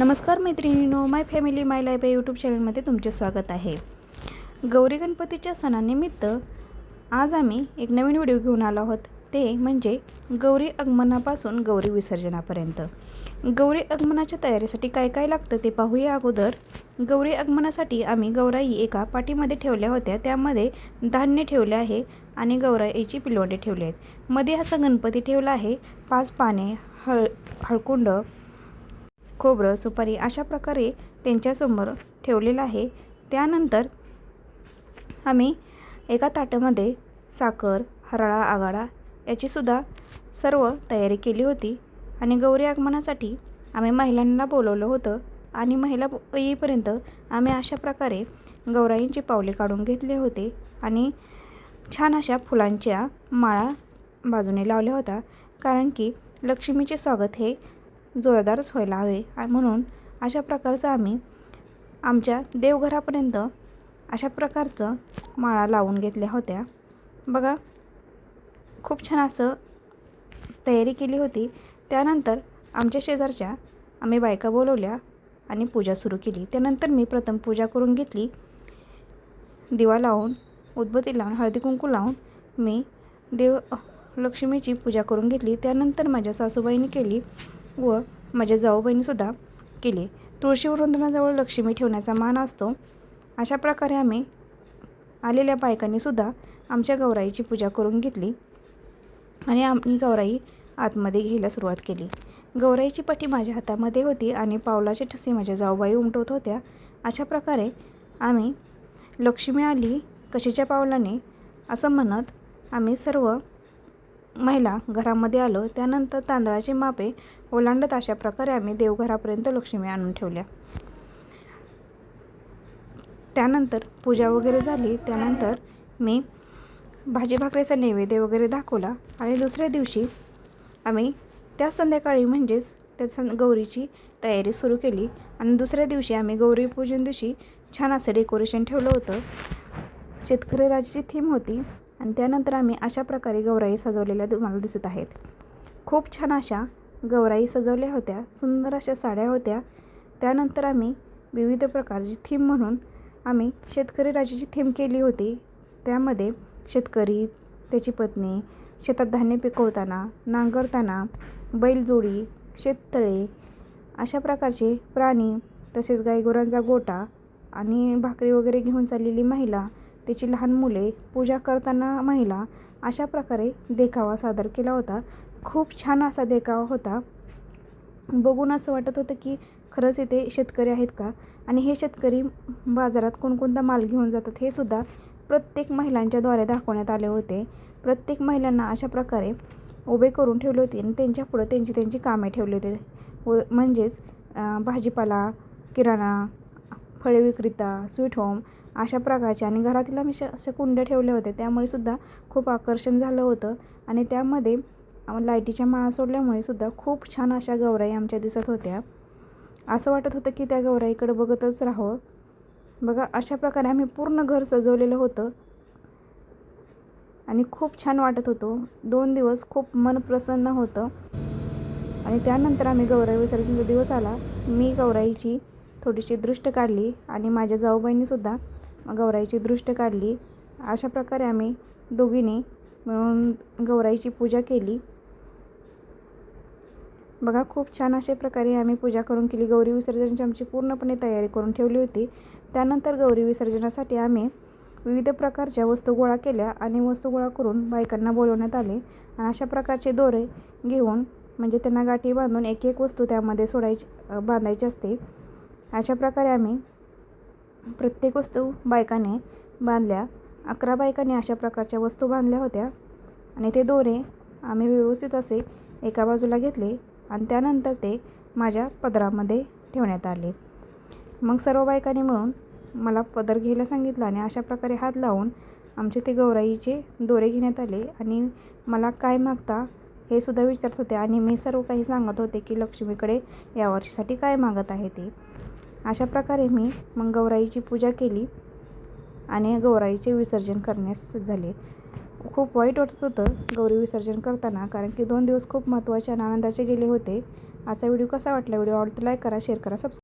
नमस्कार मैत्रिणींनो my family my life या यूट्यूब चॅनलमध्ये तुमचे स्वागत आहे. गौरी गणपतीच्या सणानिमित्त आज आम्ही एक नवीन व्हिडिओ घेऊन आलो आहोत. ते म्हणजे गौरी आगमनापासून गौरी विसर्जनापर्यंत. गौरी आगमनाच्या तयारीसाठी काय काय लागतं ते पाहूया अगोदर. गौरी आगमनासाठी आम्ही गौराई एका पाटीमध्ये ठेवल्या होत्या. त्यामध्ये धान्य ठेवले आहे आणि गौराईची पिलवडे ठेवले आहेत. मध्ये असा गणपती ठेवला आहे. पाच पाने हळ हळकुंड खोबरं सुपारी अशा प्रकारे त्यांच्यासमोर ठेवलेलं आहे. त्यानंतर आम्ही एका ताटामध्ये साखर हरळा आगाळा याचीसुद्धा सर्व तयारी केली होती आणि गौरी आगमनासाठी आम्ही महिलांना बोलवलं होतं आणि महिला येईपर्यंत आम्ही अशा प्रकारे गौराईंची पावले काढून घेतले होते आणि छान अशा फुलांच्या माळा बाजूने लावल्या होत्या. कारण की लक्ष्मीचे स्वागत हे जोरदारच व्हायला हवे. म्हणून अशा प्रकारचं आम्ही आमच्या देवघरापर्यंत अशा प्रकारचं माळा लावून घेतल्या होत्या. बघा खूप छान असं तयारी केली होती. त्यानंतर आमच्या शेजारच्या आम्ही बायका बोलवल्या आणि पूजा सुरू केली. त्यानंतर मी प्रथम पूजा करून घेतली. दिवा लावून उदबत्ती लावून हळदी कुंकू लावून मी देव लक्ष्मीची पूजा करून घेतली. त्यानंतर माझ्या सासूबाईंनी केली. व माझ्या जाऊबाईंनीसुद्धा केली. तुळशी वृंदनाजवळ लक्ष्मी ठेवण्याचा मान असतो. अशा प्रकारे आम्ही आलेल्या बायकांनीसुद्धा आमच्या गौराईची पूजा करून घेतली आणि आम्ही गौराई आतमध्ये घ्यायला सुरुवात केली. गौराईची पट्टी माझ्या हातामध्ये होती आणि पावलाचे ठसे माझ्या जाऊबाई उमटवत होत्या. अशा प्रकारे आम्ही लक्ष्मी आली कशीच्या पावलाने? असं म्हणत आम्ही सर्व महिला घरामध्ये आलो त्यानंतर तांदळाची मापे ओलांडत अशा प्रकारे आम्ही देवघरापर्यंत लक्ष्मी आणून ठेवल्या. त्यानंतर पूजा वगैरे झाली त्यानंतर मी भाजी भाकरीचा नैवेद्य वगैरे दाखवला आणि दुसऱ्या दिवशी आम्ही त्या संध्याकाळी म्हणजेच त्या सं गौरीची तयारी सुरू केली आणि दुसऱ्या दिवशी आम्ही गौरी पूजन दिवशी छान असं डेकोरेशन ठेवलं होतं. शेतकरी राजाची थीम होती. आणि त्यानंतर आम्ही अशा प्रकारे गौराई सजवलेल्या तुम्हाला दिसत आहेत. खूप छान अशा गौराई सजवल्या होत्या सुंदर अशा साड्या होत्या. त्यानंतर आम्ही विविध प्रकारची थीम म्हणून आम्ही शेतकरी राजाची थीम केली होती. त्यामध्ये शेतकरी त्याची पत्नी शेतात धान्य पिकवताना नांगरताना बैलजोडी शेततळे अशा प्रकारचे प्राणी तसेच गाईगुरांचा गोटा आणि भाकरी वगैरे घेऊन चाललेली महिला त्याची लहान मुले पूजा करताना महिला अशा प्रकारे देखावा सादर केला होता. खूप छान असा देखावा होता. बघून असं वाटत होतं की खरंच इथे शेतकरी आहेत का? आणि हे शेतकरी बाजारात कोणकोणता माल घेऊन जातात हे सुद्धा प्रत्येक महिलांच्याद्वारे दाखवण्यात आले होते. प्रत्येक महिलांना अशा प्रकारे उभे करून ठेवले होते आणि त्यांच्या पुढं त्यांची त्यांची कामे ठेवली होती. व म्हणजेच भाजीपाला किराणा फळे विक्रेता स्वीट होम अशा प्रकारचे आणि घरातील आम्ही श असे कुंड्या ठेवले होते. त्यामुळे सुद्धा खूप आकर्षण झालं होतं आणि त्यामध्ये लाईटीच्या माळा सोडल्यामुळे सुद्धा खूप छान अशा गौराई आमच्या दिसत होत्या. असं वाटत होतं की त्या गौराईकडे बघतच राहावं. बघा अशा प्रकारे आम्ही पूर्ण घर सजवलेलं होतं आणि खूप छान वाटत होतो. दोन दिवस खूप मन प्रसन्न होतं. आणि त्यानंतर आम्ही गौराई विसर्जनचा दिवस आला. मी गौराईची थोडीशी दृष्ट काढली आणि माझ्या जाऊबाईंनीसुद्धा गौराईची दृष्ट काढली. अशा प्रकारे आम्ही दोघींनी मिळून गौराईची पूजा केली. बघा खूप छान अशा प्रकारे आम्ही पूजा करून केली. गौरी विसर्जनाची आमची पूर्णपणे तयारी करून ठेवली होती. त्यानंतर गौरी विसर्जनासाठी आम्ही विविध प्रकारच्या वस्तू गोळा केल्या आणि वस्तू गोळा करून बायकांना बोलवण्यात आले. आणि अशा प्रकारचे दोरे घेऊन म्हणजे त्यांना गाठी बांधून एक एक वस्तू त्यामध्ये सोडायची बांधायची असते. अशा प्रकारे आम्ही प्रत्येक वस्तू बायकाने बांधल्या अकरा बायकांनी अशा प्रकारच्या वस्तू बांधल्या होत्या आणि ते दोरे आम्ही व्यवस्थित असे एका बाजूला घेतले आणि त्यानंतर ते माझ्या पदरामध्ये ठेवण्यात आले. मग सर्व बायकांनी मिळून मला पदर घ्यायला सांगितलं आणि अशा प्रकारे हात लावून आमचे ते गौराईचे दोरे घेण्यात आले आणि मला काय मागता हे सुद्धा विचारत होते आणि मी सर्व काही सांगत होते की लक्ष्मीकडे या वर्षीसाठी काय मागत आहे ते. अशा प्रकारे मी मग गौराईची पूजा केली आणि गौराईचे विसर्जन करण्यास झाले. खूप वाईट वाटत होतं गौरी विसर्जन करताना कारण की दोन दिवस खूप महत्त्वाचे आणि आनंदाचे गेले होते. असा व्हिडिओ कसा वाटला? व्हिडिओ आवडतो लाईक करा शेअर करा सबस्क्राईब